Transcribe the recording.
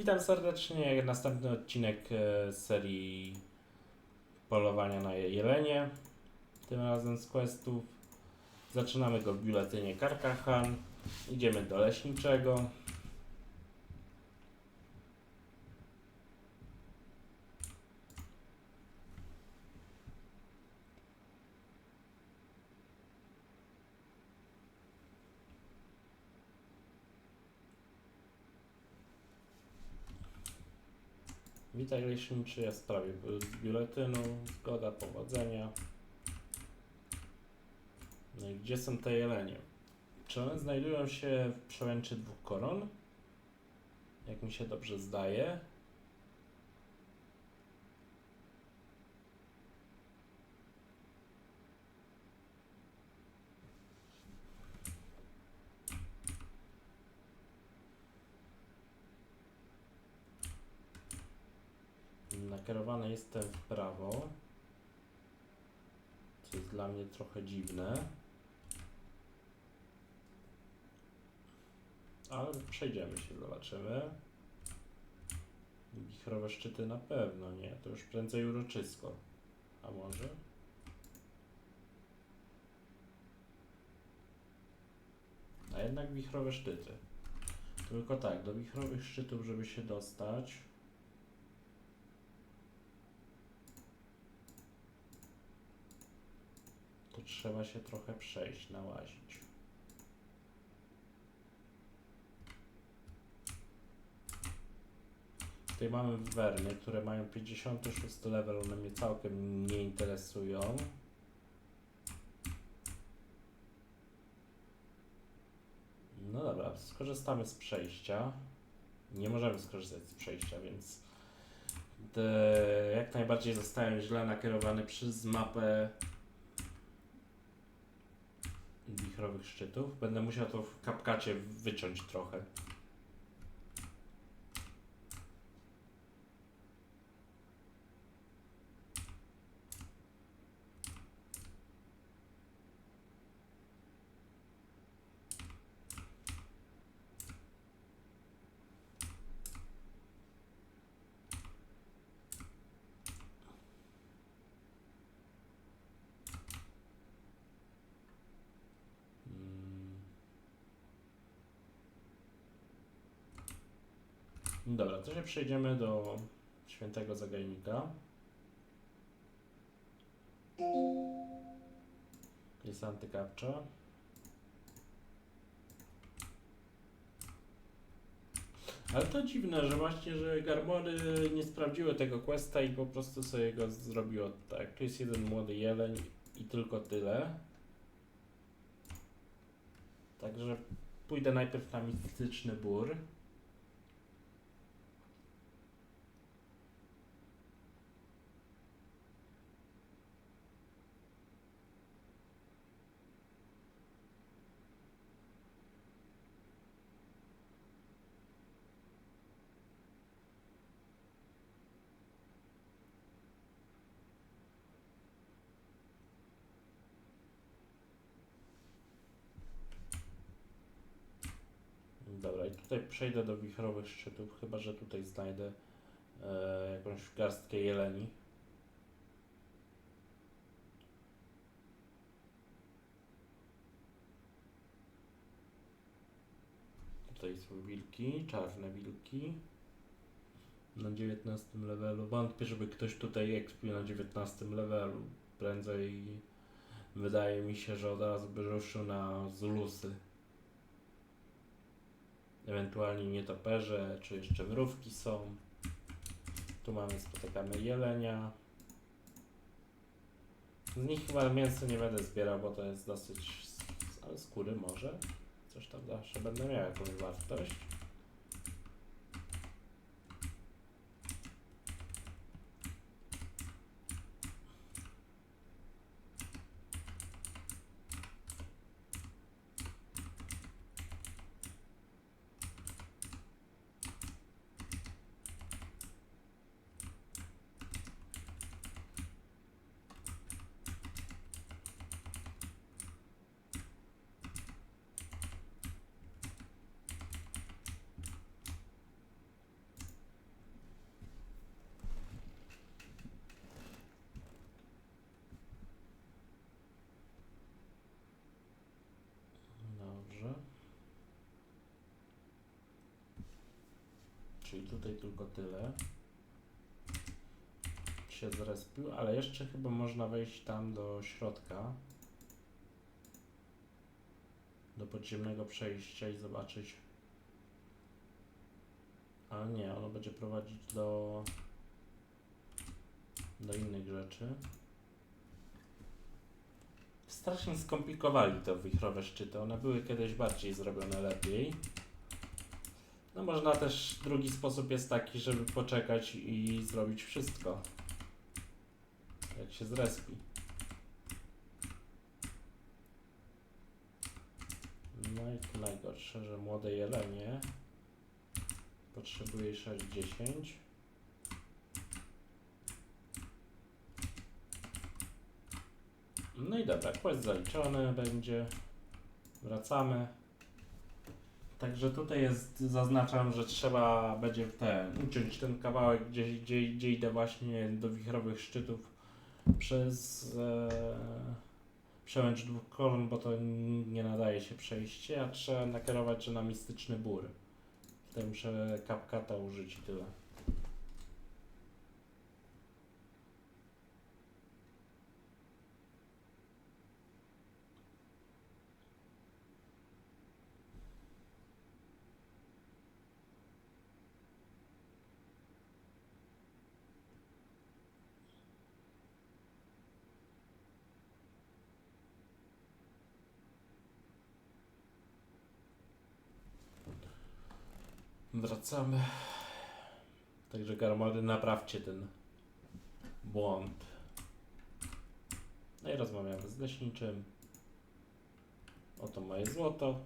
Witam serdecznie. Następny odcinek e, z serii polowania na jelenie. Tym razem z questów. Zaczynamy go w biuletynie Karkahan. Idziemy do leśniczego. Witaj leśniczy, ja z biuletynu. Zgoda, powodzenia. No i gdzie są te jelenie? Czy one znajdują się w przełęczy dwóch koron? Jak mi się dobrze zdaje. Nakierowany jestem w prawo. Co jest dla mnie trochę dziwne. Ale przejdziemy się, zobaczymy. Wichrowe szczyty na pewno nie. To już prędzej uroczysko. A może? A jednak wichrowe szczyty. Tylko tak, do wichrowych szczytów, żeby się dostać. Trzeba się trochę przejść, nałazić. Tutaj mamy werny, które mają 56 level, one mnie całkiem nie interesują. No dobra, skorzystamy z przejścia. Nie możemy skorzystać z przejścia, więc jak najbardziej zostałem źle nakierowany przez mapę wichrowych szczytów. Będę musiał to w kapkacie wyciąć trochę. Dobra, to się przejdziemy do świętego zagajnika. Jest antykapcza. Ale to dziwne, że właśnie, że Garmory nie sprawdziły tego questa i po prostu sobie go zrobiło tak. Tu jest jeden młody jeleń i tylko tyle. Także pójdę najpierw na mistyczny bór. Dobra, i tutaj przejdę do wichrowych szczytów, chyba że tutaj znajdę e, jakąś garstkę jeleni. Tutaj są wilki, czarne wilki. Na 19 levelu. Wątpię, żeby ktoś tutaj ekspił na 19 levelu. Prędzej wydaje mi się, że od razu by ruszył na Zulusy ewentualnie nietoperze, czy jeszcze mrówki są. Tu mamy, spotykamy jelenia. Z nich chyba mięso nie będę zbierał, bo to jest dosyć... ale skóry może? Coś tam zawsze będę miał jakąś wartość. Czyli tutaj tylko tyle się zrespił, ale jeszcze chyba można wejść tam do środka do podziemnego przejścia i zobaczyć a nie, ono będzie prowadzić do do innych rzeczy strasznie skomplikowali te wichrowe szczyty. One były kiedyś bardziej zrobione lepiej. No można też, drugi sposób jest taki, żeby poczekać i zrobić wszystko. Jak się zrespi. No i to najgorsze, że młode jelenie potrzebuje 6-10. No i dobra, quest zaliczony będzie. Wracamy. Także tutaj jest, zaznaczam, że trzeba będzie ten, uciąć ten kawałek, gdzie, gdzie, gdzie idę właśnie do wichrowych szczytów przez e, przełęcz dwóch koron, bo to nie nadaje się przejście, a trzeba nakierować się na mistyczny bór. Tutaj muszę kapkata użyć i tyle. Wracamy. Także Garmody, naprawcie ten błąd. No i rozmawiamy z leśniczym. Oto moje złoto.